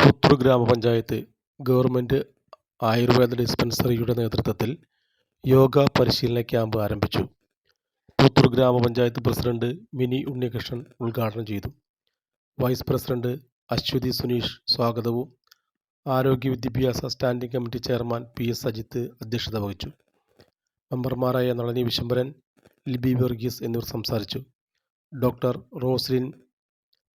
പുത്തൂർ ഗ്രാമപഞ്ചായത്ത് ഗവൺമെന്റ് ആയുർവേദ ഡിസ്പെൻസറിയുടെ നേതൃത്വത്തിൽ യോഗ പരിശീലന ക്യാമ്പ് ആരംഭിച്ചു. പുത്തൂർ ഗ്രാമപഞ്ചായത്ത് പ്രസിഡന്റ് മിനി ഉണ്ണികൃഷ്ണൻ ഉദ്ഘാടനം ചെയ്തു. വൈസ് പ്രസിഡന്റ് അശ്വതി സുനീഷ് സ്വാഗതവും ആരോഗ്യ വിദ്യാഭ്യാസ standing committee chairman P S Ajith അധ്യക്ഷത വഹിച്ചു. മെമ്പർമാരായ നളിനി വിശംബരൻ ലിബി വർഗീസ് എന്നിവർ സംസാരിച്ചു. ഡോക്ടർ റോസ്ലിൻ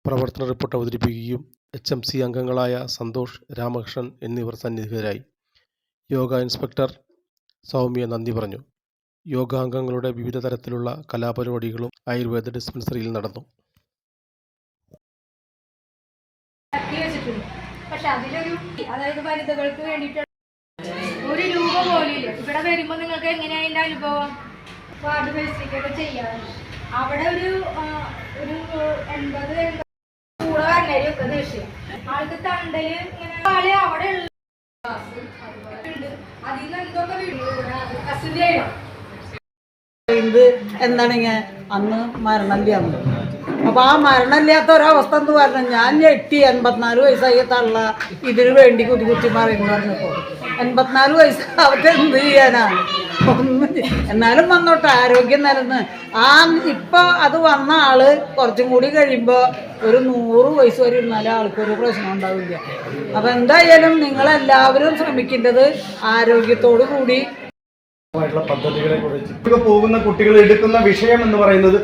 പ്രവർത്തന റിപ്പോർട്ട് അവതരിപ്പിക്കുകയും എച്ച് എം സി അംഗങ്ങളായ സന്തോഷ് രാമകൃഷ്ണൻ എന്നിവർ സന്നിഹിതരായി യോഗ ഇൻസ്പെക്ടർ സൗമ്യ നന്ദി പറഞ്ഞു. യോഗാംഗങ്ങളുടെ വിവിധ തരത്തിലുള്ള കലാപരിപാടികളും ആയുർവേദ ഡിസ്പെൻസറിയിൽ നടന്നു. പക്ഷെ അതിലൊരു അതായത് വനിതകൾക്ക് വേണ്ടിയിട്ട് ഒരു രൂപ പോലും ഇവിടെ വരുമ്പോൾ നിങ്ങൾക്ക് എങ്ങനെയാ അതിന്റെ അനുഭവം? വാർഡ് ബേസിക്കൊക്കെ ചെയ്യാറ് അവിടെ ഒരു ഒരു എൺപത് കൂടെ വരണേരൊക്കെ ദേഷ്യം ആൾക്ക് തണ്ടൽ ഇങ്ങനെ അവിടെ ഉള്ള അതിൽ നിന്ന് എന്തൊക്കെ ഇത് എന്താണ് ഇങ്ങനെ? അന്ന് മരണമില്ലാന്ന്. അപ്പൊ ആ മരണമില്ലാത്ത ഒരവസ്ഥ എന്ന് പറഞ്ഞു? ഞാൻ ഞെട്ടി എൺപത്തിനാല് വയസ്സായി തള്ള ഇതിനു വേണ്ടി കുത്തി കുത്തി മറിയെന്ന് പറഞ്ഞപ്പോ. എൺപത്തിനാല് വയസ്സ് അവർക്ക് എന്ത് ചെയ്യാനാണ്? എന്നാലും വന്നോട്ടെ ആരോഗ്യം നിലന്ന് ആ ഇപ്പൊ അത് വന്ന ആൾ കുറച്ചും കൂടി കഴിയുമ്പോ ഒരു നൂറ് വയസ്സ് വരെ ഇരുന്നാലും ആൾക്കൊരു പ്രശ്നം ഉണ്ടാവില്ല. അപ്പൊ എന്തായാലും നിങ്ങൾ എല്ലാവരും ശ്രമിക്കേണ്ടത് ആരോഗ്യത്തോടു കൂടി. പദ്ധതികളെ കുറിച്ച്. പോകുന്ന കുട്ടികൾ എടുക്കുന്ന വിഷയം എന്ന് പറയുന്നത്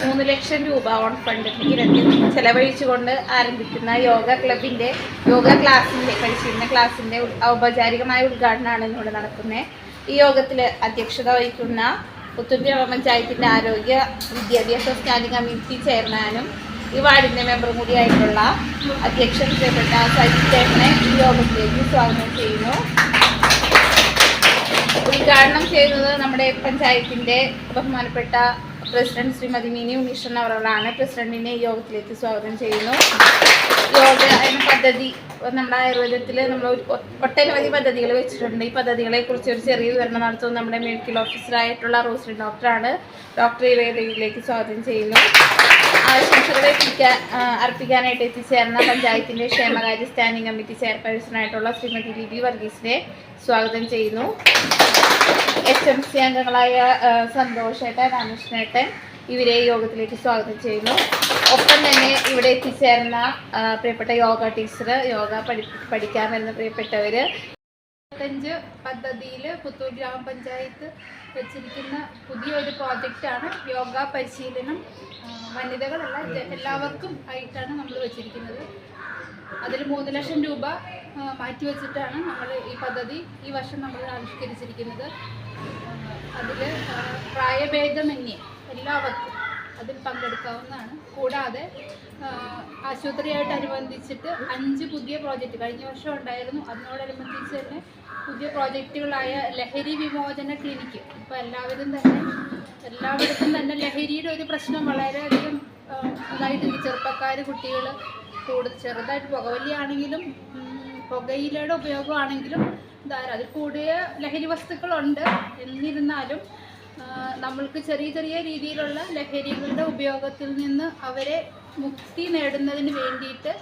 മൂന്ന് ലക്ഷം രൂപ ഓൺ ഫണ്ട് ചെലവഴിച്ചുകൊണ്ട് ആരംഭിക്കുന്ന യോഗ ക്ലബിന്റെ യോഗ ക്ലാസിന്റെ പരിശീലന ക്ലാസിന്റെ ഔപചാരികമായ ഉദ്ഘാടനമാണ് ഇന്നിവിടെ നടക്കുന്നത്. ഈ യോഗത്തിൽ അധ്യക്ഷത വഹിക്കുന്ന പുത്തൂർ പഞ്ചായത്തിന്റെ ആരോഗ്യ വിദ്യാഭ്യാസ സ്റ്റാൻഡിംഗ് കമ്മിറ്റി ചെയർമാനും ഈ വാർഡിന്റെ മെമ്പർ കൂടിയായിട്ടുള്ള അധ്യക്ഷൻ പ്രിയപ്പെട്ട സജി ചേട്ടനെ ഈ യോഗത്തിലേക്ക് സ്വാഗതം ചെയ്യുന്നു. ഉദ്ഘാടനം ചെയ്യുന്നത് നമ്മുടെ പഞ്ചായത്തിന്റെ ബഹുമാനപ്പെട്ട പ്രസിഡന്റ് ശ്രീമതി മിനി ഉണ്ണീഷൻ അവരോടാണ് പ്രസിഡന്റിനെ യോഗത്തിലേക്ക് സ്വാഗതം ചെയ്യുന്നു. യോഗ എന്ന പദ്ധതി നമ്മുടെ ആയുർവേദത്തിൽ നമ്മൾ ഒട്ടനവധി പദ്ധതികൾ വെച്ചിട്ടുണ്ട്. ഈ പദ്ധതികളെക്കുറിച്ച് ഒരു ചെറിയ വിവരണം നടത്തുന്നത് നമ്മുടെ മെഡിക്കൽ ഓഫീസറായിട്ടുള്ള റോസ്ലി ഡോക്ടറാണ്. ഡോക്ടർ ഇവയിലേക്ക് സ്വാഗതം ചെയ്യുന്നു. ആശംസകളെ അർപ്പിക്കാനായിട്ട് എത്തിച്ചേർന്ന പഞ്ചായത്തിന്റെ ക്ഷേമകാര്യ സ്റ്റാൻഡിംഗ് കമ്മിറ്റി ചെയർപേഴ്സണായിട്ടുള്ള ശ്രീമതി ലിബി വർഗീസിനെ സ്വാഗതം ചെയ്യുന്നു. എച്ച് എം സി അംഗങ്ങളായ സന്തോഷേട്ടൻ രാമകൃഷ്ണേട്ടൻ ഇവരെ യോഗത്തിലേക്ക് സ്വാഗതം ചെയ്യുന്നു. ഒപ്പം തന്നെ ഇവിടെ എത്തിച്ചേർന്ന പ്രിയപ്പെട്ട യോഗ ടീച്ചർ യോഗ പഠി പഠിക്കാൻ വരുന്ന പ്രിയപ്പെട്ടവര് ഇരുപത്തഞ്ച് പദ്ധതിയിൽ പുത്തൂർ ഗ്രാമപഞ്ചായത്ത് വെച്ചിരിക്കുന്ന പുതിയൊരു പ്രോജക്റ്റാണ് യോഗ പരിശീലനം. വനിതകളല്ല എല്ലാവർക്കും ആയിട്ടാണ് നമ്മൾ വെച്ചിരിക്കുന്നത്. അതിൽ മൂന്ന് ലക്ഷം രൂപ മാറ്റിവെച്ചിട്ടാണ് നമ്മൾ ഈ പദ്ധതി ഈ വർഷം നമ്മൾ ആവിഷ്കരിച്ചിരിക്കുന്നത്. അതിൽ പ്രായഭേദമന്യേ എല്ലാവർക്കും അതിൽ പങ്കെടുക്കാവുന്നതാണ്. കൂടാതെ ആശുപത്രിയായിട്ട് അനുബന്ധിച്ചിട്ട് അഞ്ച് പുതിയ പ്രോജക്റ്റ് കഴിഞ്ഞ വർഷം ഉണ്ടായിരുന്നു. അതിനോടനുബന്ധിച്ച് തന്നെ പുതിയ പ്രോജക്റ്റുകളായ ലഹരി വിമോചന ക്ലിനിക്ക്. ഇപ്പോൾ എല്ലാവരും തന്നെ എല്ലായിടത്തും തന്നെ ലഹരിയുടെ ഒരു പ്രശ്നം വളരെയധികം ഇതായിട്ടുണ്ട് ചെറുപ്പക്കാർ കുട്ടികൾ കൂടുതൽ ചെറുതായിട്ട് പുകവലിയാണെങ്കിലും പുകയിലയുടെ ഉപയോഗമാണെങ്കിലും ധാരാളം. അതിൽ കൂടിയ ലഹരി വസ്തുക്കളുണ്ട്. എന്നിരുന്നാലും നമ്മൾക്ക് ചെറിയ ചെറിയ രീതിയിലുള്ള ലഹരികളുടെ ഉപയോഗത്തിൽ നിന്ന് അവരെ മുക്തി നേടുന്നതിന് വേണ്ടിയിട്ട്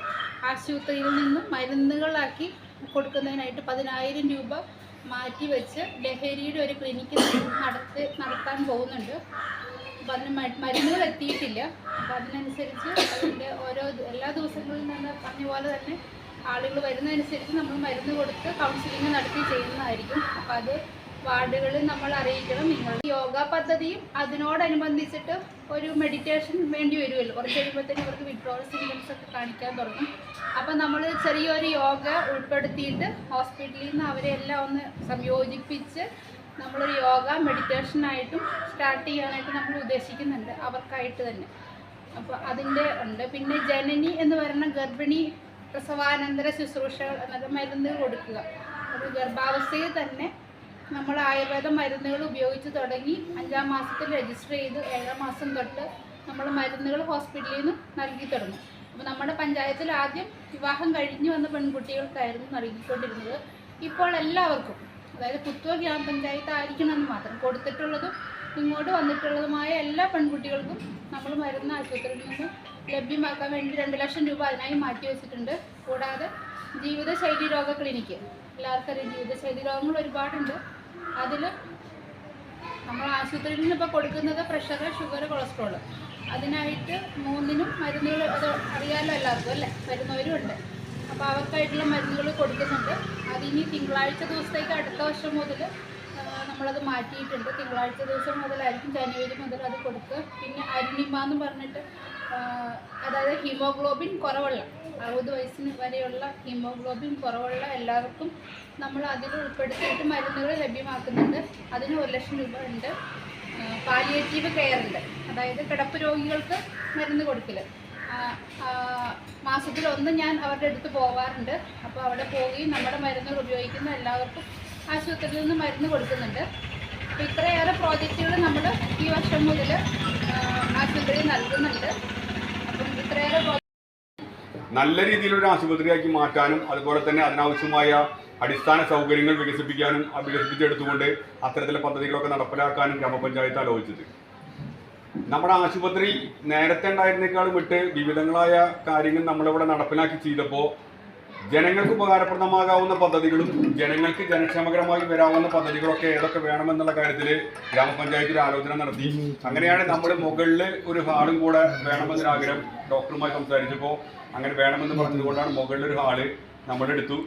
ആശുപത്രിയിൽ നിന്നും മരുന്നുകളാക്കി കൊടുക്കുന്നതിനായിട്ട് പതിനായിരം രൂപ മാറ്റി വെച്ച് ലഹരിയുടെ ഒരു ക്ലിനിക്ക് നടത്തി നടത്താൻ പോകുന്നുണ്ട്. അപ്പം അതിന് മരുന്നുകൾ എത്തിയിട്ടില്ല. അപ്പം അതിനനുസരിച്ച് അതിന്റെ ഓരോ എല്ലാ ദിവസങ്ങളിൽ നിന്ന് പറഞ്ഞ പോലെ തന്നെ ആളുകൾ വരുന്നതനുസരിച്ച് നമ്മൾ മരുന്ന് കൊടുത്ത് കൗൺസിലിംഗ് നടത്തി ചെയ്യുന്നതായിരിക്കും. അപ്പം അത് വാർഡുകളിൽ നമ്മൾ അറിയിക്കണം. നിങ്ങൾ യോഗ പദ്ധതിയും അതിനോടനുബന്ധിച്ചിട്ട് ഒരു മെഡിറ്റേഷൻ വേണ്ടി വരുമല്ലോ കുറച്ച് കഴിയുമ്പോഴത്തേക്കും ഇവർക്ക് വിഡ്രോവൽ സിംറ്റംസ് ഒക്കെ കാണിക്കാൻ തുടങ്ങും. അപ്പം നമ്മൾ ചെറിയൊരു യോഗ ഉൾപ്പെടുത്തിയിട്ട് ഹോസ്പിറ്റലിൽ നിന്ന് അവരെ എല്ലാം ഒന്ന് സംയോജിപ്പിച്ച് നമ്മളൊരു യോഗ മെഡിറ്റേഷനായിട്ടും സ്റ്റാർട്ട് ചെയ്യാനായിട്ട് നമ്മൾ ഉദ്ദേശിക്കുന്നുണ്ട്. അവർക്കായിട്ട് തന്നെ. അപ്പോൾ അതിന്റെ ഉണ്ട്. പിന്നെ ജനനി എന്ന് പറയുന്ന ഗർഭിണി പ്രസവാനന്തര ശുശ്രൂഷ എന്നത് മരുന്നുകൾ കൊടുക്കുക. അത് ഗർഭാവസ്ഥയിൽ തന്നെ നമ്മൾ ആയുർവേദ മരുന്നുകൾ ഉപയോഗിച്ച് തുടങ്ങി അഞ്ചാം മാസത്തിൽ രജിസ്റ്റർ ചെയ്ത് ഏഴാം മാസം തൊട്ട് നമ്മൾ മരുന്നുകൾ ഹോസ്പിറ്റലിൽ നിന്ന് നൽകി തുടങ്ങും. അപ്പോൾ നമ്മുടെ പഞ്ചായത്തിൽ ആദ്യം വിവാഹം കഴിഞ്ഞു വന്ന പെൺകുട്ടികൾക്കായിരുന്നു നൽകിക്കൊണ്ടിരുന്നത്. ഇപ്പോൾ എല്ലാവർക്കും അതായത് പുത്തൂർ ഗ്രാമപഞ്ചായത്ത് ആയിരിക്കണമെന്ന് മാത്രം കൊടുത്തിട്ടുള്ളതും ഇങ്ങോട്ട് വന്നിട്ടുള്ളതുമായ എല്ലാ പെൺകുട്ടികൾക്കും നമ്മൾ മരുന്ന് ആശുപത്രിയിൽ നിന്ന് ലഭ്യമാക്കാൻ വേണ്ടി രണ്ട് ലക്ഷം രൂപ അതിനായി മാറ്റി വെച്ചിട്ടുണ്ട്. കൂടാതെ ജീവിതശൈലി രോഗ ക്ലിനിക്ക്. എല്ലാവർക്കും ജീവിതശൈലി രോഗങ്ങൾ ഒരുപാടുണ്ട്. അതിൽ നമ്മൾ ആശുപത്രിയിൽ നിന്ന് ഇപ്പോൾ കൊടുക്കുന്നത് പ്രഷർ ഷുഗർ കൊളസ്ട്രോൾ അതിനായിട്ട് മൂന്നിനും മരുന്നുകൾ അത് അറിയാമല്ലോ എല്ലാവർക്കും അല്ലേ? വരുന്നവരും ഉണ്ട്. അപ്പോൾ അവർക്കായിട്ടുള്ള മരുന്നുകൾ കൊടുക്കുന്നുണ്ട്. അതിനി തിങ്കളാഴ്ച ദിവസത്തേക്ക് അടുത്ത വർഷം മുതൽ നമ്മളത് മാറ്റിയിട്ടുണ്ട്. തിങ്കളാഴ്ച ദിവസം മുതലായിരിക്കും ജനുവരി മുതൽ അത് കൊടുക്കുക. പിന്നെ അരുണിമ എന്ന് പറഞ്ഞിട്ട് അതായത് ഹീമോഗ്ലോബിൻ കുറവുള്ള അറുപത് വയസ്സിന് വരെയുള്ള ഹീമോഗ്ലോബിൻ കുറവുള്ള എല്ലാവർക്കും നമ്മൾ അതിൽ ഉൾപ്പെടുത്തിയിട്ട് മരുന്നുകൾ ലഭ്യമാക്കുന്നുണ്ട്. അതിന് ഒരു ലക്ഷം രൂപ ഉണ്ട്. പാലിയേറ്റീവ് കെയർ ഉണ്ട്. അതായത് കിടപ്പ് രോഗികൾക്ക് മരുന്ന് കൊടുക്കൽ മാസത്തിലൊന്ന് ഞാൻ അവരുടെ അടുത്ത് പോവാറുണ്ട്. അപ്പോൾ അവിടെ പോവുകയും നമ്മുടെ മരുന്നുകൾ ഉപയോഗിക്കുന്ന എല്ലാവർക്കും ആശുപത്രിയിൽ നിന്ന് മരുന്ന് കൊടുക്കുന്നുണ്ട്. അപ്പോൾ ഇത്രയേറെ പ്രോജക്റ്റുകൾ നമ്മൾ ഈ വർഷം മുതൽ ആശുപത്രി നൽകുന്നുണ്ട്. അപ്പം ഇത്രയേറെ നല്ല രീതിയിലൊരു ആശുപത്രിയാക്കി മാറ്റാനും അതുപോലെ തന്നെ അതിനാവശ്യമായ അടിസ്ഥാന സൗകര്യങ്ങൾ വികസിപ്പിക്കാനും വികസിപ്പിച്ചെടുത്തുകൊണ്ട് അത്തരത്തിലെ പദ്ധതികളൊക്കെ നടപ്പിലാക്കാനും ഗ്രാമപഞ്ചായത്ത് ആലോചിച്ചത് നമ്മുടെ ആശുപത്രി നേരത്തെ ഉണ്ടായിരുന്നേക്കാളും വിട്ട് വിവിധങ്ങളായ കാര്യങ്ങൾ നമ്മളിവിടെ നടപ്പിലാക്കി ചെയ്തപ്പോൾ ജനങ്ങൾക്ക് ഉപകാരപ്രദമാകാവുന്ന പദ്ധതികളും ജനങ്ങൾക്ക് ജനക്ഷേമകരമായി വരാവുന്ന പദ്ധതികളൊക്കെ ഏതൊക്കെ വേണമെന്നുള്ള കാര്യത്തിൽ ഗ്രാമപഞ്ചായത്തിൽ ആലോചന നടത്തി. അങ്ങനെയാണ് നമ്മുടെ മുകളിൽ ഒരു ഹാളും കൂടെ വേണമെന്നൊരാഗ്രഹം ഡോക്ടറുമായി സംസാരിച്ചപ്പോൾ അങ്ങനെ വേണമെന്ന് പറഞ്ഞതുകൊണ്ടാണ് മുകളിൽ ഒരു ഹാൾ നമ്മളെടുത്തു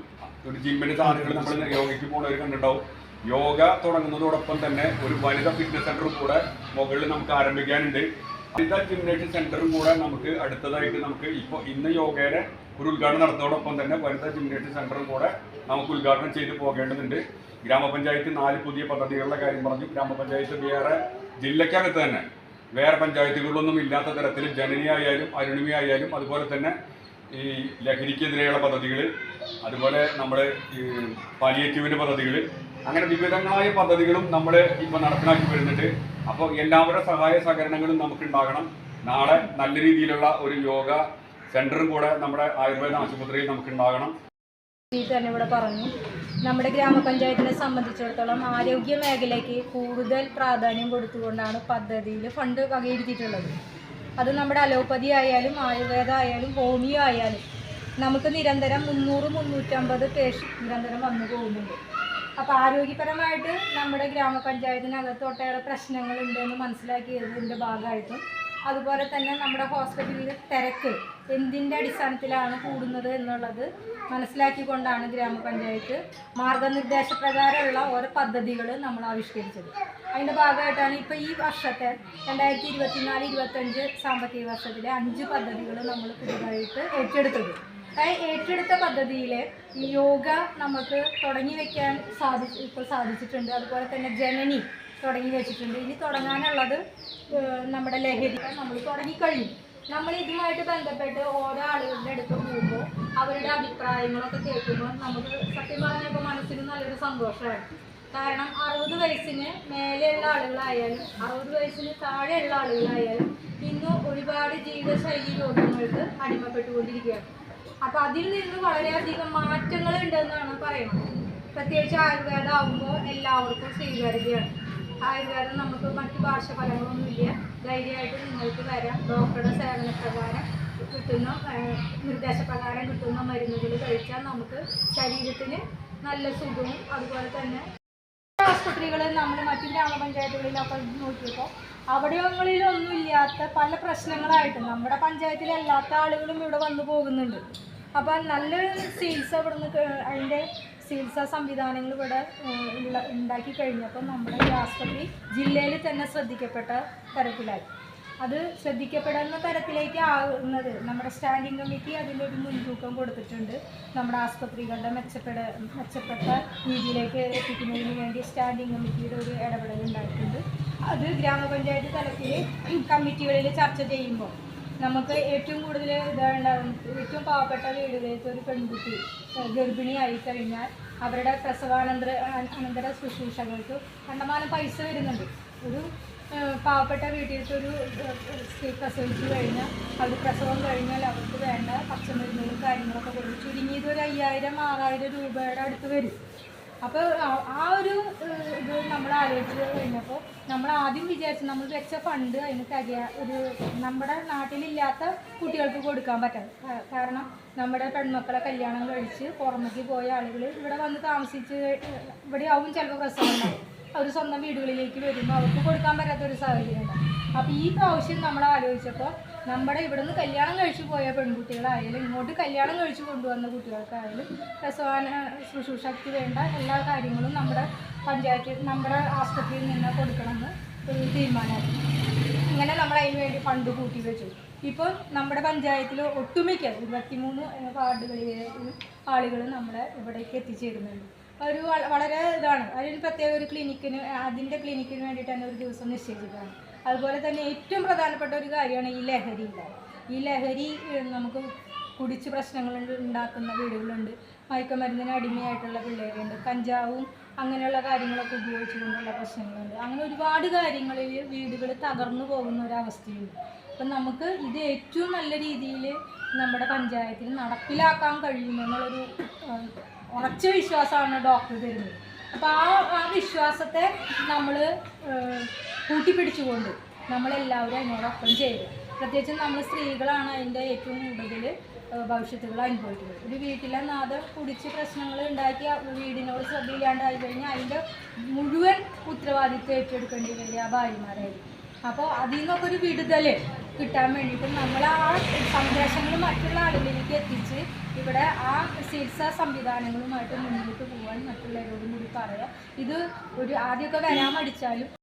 ഒരു ജിമ്മിന്റെ സാധനങ്ങൾ നമ്മൾ യോഗയ്ക്ക് പോകുന്നവർ കണ്ടിട്ടുണ്ടാവും. യോഗ തുടങ്ങുന്നതോടൊപ്പം തന്നെ ഒരു വനിത ഫിറ്റ്നസ് സെന്ററും കൂടെ മുകളിൽ നമുക്ക് ആരംഭിക്കാനുണ്ട്. വനിതാ ജിംനേഷ്യം സെന്ററും കൂടെ നമുക്ക് അടുത്തതായിട്ട് നമുക്ക് ഇപ്പോൾ ഇന്ന് യോഗയുടെ ഒരു ഉദ്ഘാടനം നടത്തുന്നതോടൊപ്പം തന്നെ വനിതാ ജിംനേഷ്യം സെന്ററും കൂടെ നമുക്ക് ഉദ്ഘാടനം ചെയ്ത് പോകേണ്ടതുണ്ട്. ഗ്രാമപഞ്ചായത്ത് നാല് പുതിയ പദ്ധതികളുടെ കാര്യം പറഞ്ഞു. ഗ്രാമപഞ്ചായത്ത് വേറെ ജില്ലയ്ക്കകത്ത് തന്നെ. വേറെ പഞ്ചായത്തുകളിലൊന്നും ഇല്ലാത്ത തരത്തിൽ ജനനിയായാലും അരുണിമയായാലും അതുപോലെ തന്നെ ഈ ലഹരിക്കെതിരെയുള്ള പദ്ധതികൾ അതുപോലെ നമ്മുടെ ഈ പാലിയേറ്റീവിന്റെ പദ്ധതികൾ അങ്ങനെ വിവിധങ്ങളായ പദ്ധതികളും നമ്മൾ ഇപ്പോൾ നടപ്പിലാക്കി വരുന്നുണ്ട്. അപ്പോൾ എല്ലാവരുടെ സഹായ സഹകരണങ്ങളും നമുക്കുണ്ടാകണം. നാളെ നല്ല രീതിയിലുള്ള ഒരു യോഗ സെന്ററും കൂടെ നമ്മുടെ ആയുർവേദ ആശുപത്രിയിൽ നമുക്ക് ഉണ്ടാകണം തന്നെ ഇവിടെ പറഞ്ഞു. നമ്മുടെ ഗ്രാമപഞ്ചായത്തിനെ സംബന്ധിച്ചിടത്തോളം ആരോഗ്യ മേഖലയ്ക്ക് കൂടുതൽ പ്രാധാന്യം കൊടുത്തുകൊണ്ടാണ് പദ്ധതിയിൽ ഫണ്ട് വകയിരുത്തിയിട്ടുള്ളത്. അത് നമ്മുടെ അലോപ്പതി ആയാലും ആയുർവേദ ആയാലും ഹോമിയോ ആയാലും നമുക്ക് നിരന്തരം മുന്നൂറ് മുന്നൂറ്റമ്പത് പേഷ്യൻ നിരന്തരം വന്നു പോകുന്നുണ്ട്. അപ്പോൾ ആരോഗ്യപരമായിട്ട് നമ്മുടെ ഗ്രാമപഞ്ചായത്തിനകത്ത് ഒട്ടേറെ പ്രശ്നങ്ങളുണ്ടെന്ന് മനസ്സിലാക്കിയതിന്റെ ഭാഗമായിട്ടും അതുപോലെ തന്നെ നമ്മുടെ ഹോസ്പിറ്റലിൽ തിരക്ക് എന്തിന്റെ അടിസ്ഥാനത്തിലാണ് കൂടുന്നത് എന്നുള്ളത് മനസ്സിലാക്കിക്കൊണ്ടാണ് ഗ്രാമപഞ്ചായത്ത് മാർഗനിർദ്ദേശപ്രകാരമുള്ള ഓരോ പദ്ധതികൾ നമ്മൾ ആവിഷ്കരിച്ചത്. അതിന്റെ ഭാഗമായിട്ടാണ് ഇപ്പോൾ ഈ വർഷത്തെ രണ്ടായിരത്തി ഇരുപത്തിനാല് ഇരുപത്തഞ്ച് സാമ്പത്തിക വർഷത്തിലെ അഞ്ച് പദ്ധതികൾ നമ്മൾ പുതുതായിട്ട് ഏറ്റെടുത്തത്. ഏറ്റെടുത്ത പദ്ധതിയിൽ യോഗ നമുക്ക് തുടങ്ങി വെക്കാൻ സാധിച്ചു ഇപ്പോൾ സാധിച്ചിട്ടുണ്ട്. അതുപോലെ തന്നെ ജനനി തുടങ്ങി വെച്ചിട്ടുണ്ട്. ഇനി തുടങ്ങാനുള്ളത് നമ്മുടെ ലഹരി നമ്മൾ തുടങ്ങിക്കഴിഞ്ഞു. നമ്മൾ ഇതുമായിട്ട് ബന്ധപ്പെട്ട് ഓരോ ആളുകളുടെ അടുത്ത് പോകുമ്പോൾ അവരുടെ അഭിപ്രായങ്ങളൊക്കെ കേൾക്കുമ്പോൾ നമുക്ക് സത്യം പറഞ്ഞപ്പോൾ മനസ്സിന് നല്ലൊരു സന്തോഷമാണ്. കാരണം അറുപത് വയസ്സിന് മേലെയുള്ള ആളുകളായാലും അറുപത് വയസ്സിന് താഴെയുള്ള ആളുകളായാലും ഇന്ന് ഒരുപാട് ജീവിതശൈലി രോഗങ്ങൾക്ക് അടിമപ്പെട്ടുകൊണ്ടിരിക്കുകയാണ്. അപ്പോൾ അതിൽ നിന്ന് വളരെയധികം മാറ്റങ്ങൾ ഉണ്ടെന്നാണ് പറയുന്നത് പ്രത്യേകിച്ച് ആയുർവേദമാകുമ്പോൾ എല്ലാവർക്കും സ്വീകാര്യതയാണ്. ആയുർവേദം നമുക്ക് മറ്റു ഭാഷ പാർശ്വഫലങ്ങളൊന്നുമില്ല ധൈര്യമായിട്ട് നിങ്ങൾക്ക് വരാം. ഡോക്ടറുടെ സേവനപ്രകാരം കിട്ടുന്ന നിർദ്ദേശപ്രകാരം കിട്ടുന്ന മരുന്നുകൾ കഴിച്ചാൽ നമുക്ക് ശരീരത്തിന് നല്ല സുഖവും അതുപോലെ തന്നെ ആശുപത്രികൾ നമ്മൾ മറ്റു ഗ്രാമപഞ്ചായത്തുകളിലൊക്കെ നോക്കിയപ്പോൾ അവിടെങ്ങളിലൊന്നും ഇല്ലാത്ത പല പ്രശ്നങ്ങളായിട്ട് നമ്മുടെ പഞ്ചായത്തിലല്ലാത്ത ആളുകളും ഇവിടെ വന്നു പോകുന്നുണ്ട്. അപ്പം നല്ലൊരു ചികിത്സ ഇവിടുന്ന് അതിന്റെ ചികിത്സാ സംവിധാനങ്ങൾ ഇവിടെ ഉള്ള ഉണ്ടാക്കി കഴിഞ്ഞപ്പോൾ നമ്മുടെ ഈ ആശുപത്രി ജില്ലയിൽ തന്നെ ശ്രദ്ധിക്കപ്പെട്ട തരത്തിലായി. അത് ശ്രദ്ധിക്കപ്പെടുന്ന തരത്തിലേക്ക് ആകുന്നത് നമ്മുടെ സ്റ്റാൻഡിംഗ് കമ്മിറ്റി അതിലൊരു മുൻതൂക്കം കൊടുത്തിട്ടുണ്ട്. നമ്മുടെ ആശുപത്രികളുടെ മെച്ചപ്പെട മെച്ചപ്പെട്ട രീതിയിലേക്ക് എത്തിക്കുന്നതിന് വേണ്ടി സ്റ്റാൻഡിംഗ് കമ്മിറ്റിയുടെ ഒരു ഇടപെടൽ ഉണ്ടായിട്ടുണ്ട്. അത് ഗ്രാമപഞ്ചായത്ത് തലത്തിൽ കമ്മിറ്റികളിൽ ചർച്ച ചെയ്യുമ്പോൾ നമുക്ക് ഏറ്റവും കൂടുതൽ ഇതുണ്ടാകും ഏറ്റവും പാവപ്പെട്ട വീടുകളിലേക്ക് ഒരു പെൺകുട്ടി ഗർഭിണി ഗർഭിണിയായി കഴിഞ്ഞാൽ അവരുടെ പ്രസവാനന്തര അനന്തര ശുശ്രൂഷകൾക്ക് കണ്ടമാനം പൈസ വരുന്നുണ്ട്. ഒരു പാവപ്പെട്ട വീട്ടിലത്തെ ഒരു സ്ത്രീ പ്രസവിച്ചു കഴിഞ്ഞാൽ അവർ പ്രസവം കഴിഞ്ഞാൽ അവർക്ക് വേണ്ട പച്ചമരുന്നുകളും കാര്യങ്ങളൊക്കെ കൊടുക്കും ചുരുങ്ങിയത് ഒരു അയ്യായിരം ആറായിരം രൂപയുടെ അടുത്ത് വരും. അപ്പോൾ ആ- ഒരു ഇത് നമ്മൾ ആലോചിച്ച് കഴിഞ്ഞപ്പോൾ നമ്മൾ ആദ്യം വിചാരിച്ചു നമ്മൾ വെച്ച ഫണ്ട് അതിന് തികയാ ഒരു നമ്മുടെ നാട്ടിലില്ലാത്ത കുട്ടികൾക്ക് കൊടുക്കാൻ പറ്റും കാരണം നമ്മുടെ പെൺമക്കളെ കല്യാണം കഴിച്ച് പുറമേക്ക് പോയ ആളുകൾ ഇവിടെ വന്ന് താമസിച്ച് ഇവിടെ ആവും ചിലപ്പോൾ പ്രസവം അവർ സ്വന്തം വീടുകളിലേക്ക് വരുമ്പോൾ അവർക്ക് കൊടുക്കാൻ പറ്റാത്തൊരു സാഹചര്യം ഉണ്ടാവും. അപ്പോൾ ഈ പ്രാവശ്യം നമ്മൾ ആലോചിച്ചപ്പോൾ നമ്മുടെ ഇവിടുന്ന് കല്യാണം കഴിച്ചു പോയ പെൺകുട്ടികളായാലും ഇങ്ങോട്ട് കല്യാണം കഴിച്ചു കൊണ്ടുവന്ന കുട്ടികൾക്കായാലും പ്രസവാന ശുശ്രൂഷയ്ക്ക് വേണ്ട എല്ലാ കാര്യങ്ങളും നമ്മുടെ പഞ്ചായത്തിൽ നമ്മുടെ ആസ്പത്രിയിൽ നിന്ന് കൊടുക്കണമെന്ന് ഒരു തീരുമാനമായിരുന്നു. അങ്ങനെ നമ്മൾ അതിന് വേണ്ടി ഫണ്ട് കൂട്ടി വെച്ചു. ഇപ്പോൾ നമ്മുടെ പഞ്ചായത്തിൽ ഒട്ടുമിക്ക ഇരുപത്തിമൂന്ന് വാർഡുകളിലെ ആളുകൾ നമ്മുടെ ഇവിടേക്ക് എത്തിച്ചേരുന്നുണ്ട്. ഒരു വളരെ ഇതാണ്. അതിന് പ്രത്യേക ഒരു ക്ലിനിക്കിന് അതിന്റെ ക്ലിനിക്കിന് വേണ്ടിയിട്ട് തന്നെ ഒരു ദിവസം നിശ്ചയിച്ചിട്ടാണ്. അതുപോലെ തന്നെ ഏറ്റവും പ്രധാനപ്പെട്ട ഒരു കാര്യമാണ് ഈ ലഹരി. ഈ ലഹരി നമുക്ക് കുടിച്ച് പ്രശ്നങ്ങൾ ഉണ്ടാക്കുന്ന വീടുകളുണ്ട്. മയക്കുമരുന്നിന് അടിമയായിട്ടുള്ള പിള്ളേരുണ്ട്. കഞ്ചാവും അങ്ങനെയുള്ള കാര്യങ്ങളൊക്കെ ഉപയോഗിച്ചുകൊണ്ടുള്ള പ്രശ്നങ്ങളുണ്ട്. അങ്ങനെ ഒരുപാട് കാര്യങ്ങളിൽ വീടുകൾ തകർന്നു പോകുന്ന ഒരവസ്ഥയുണ്ട് അപ്പം നമുക്ക് ഇത് ഏറ്റവും നല്ല രീതിയിൽ നമ്മുടെ പഞ്ചായത്തിൽ നടപ്പിലാക്കാൻ കഴിയുമെന്നുള്ളൊരു ഉറച്ച വിശ്വാസമാണ് ഡോക്ടർ തരുന്നത്. അപ്പോൾ ആ ആ വിശ്വാസത്തെ നമ്മൾ കൂട്ടിപ്പിടിച്ചുകൊണ്ട് നമ്മളെല്ലാവരും അതിനോടൊപ്പം ചെയ്യുക പ്രത്യേകിച്ചും നമ്മൾ സ്ത്രീകളാണ് അതിന്റെ ഏറ്റവും കൂടുതൽ ഭവിഷ്യത്തുകൾ അനുഭവിക്കുന്നത്. ഒരു വീട്ടിലെ നാഥ കുടിച്ച് പ്രശ്നങ്ങൾ ഉണ്ടാക്കി വീടിനോട് ശ്രദ്ധയില്ലാണ്ടായി കഴിഞ്ഞാൽ അതിന്റെ മുഴുവൻ ഉത്തരവാദിത്വം ഏറ്റെടുക്കേണ്ടി വരിക ഭാര്യമാരായിരിക്കും. അപ്പോൾ അതിൽ നിന്നൊക്കെ ഒരു വിടുതൽ കിട്ടാൻ വേണ്ടിയിട്ട് നമ്മൾ ആ സന്ദേശങ്ങൾ മറ്റുള്ള ആളുകളിലേക്ക് എത്തിച്ച് ഇവിടെ ആ ചികിത്സാ സംവിധാനങ്ങളുമായിട്ട് മുന്നോട്ട് പോകാൻ മറ്റുള്ളവരോടും കൂടി പറയാം. ഇത് ഒരു ആദ്യമൊക്കെ വരാൻ മടിച്ചാലും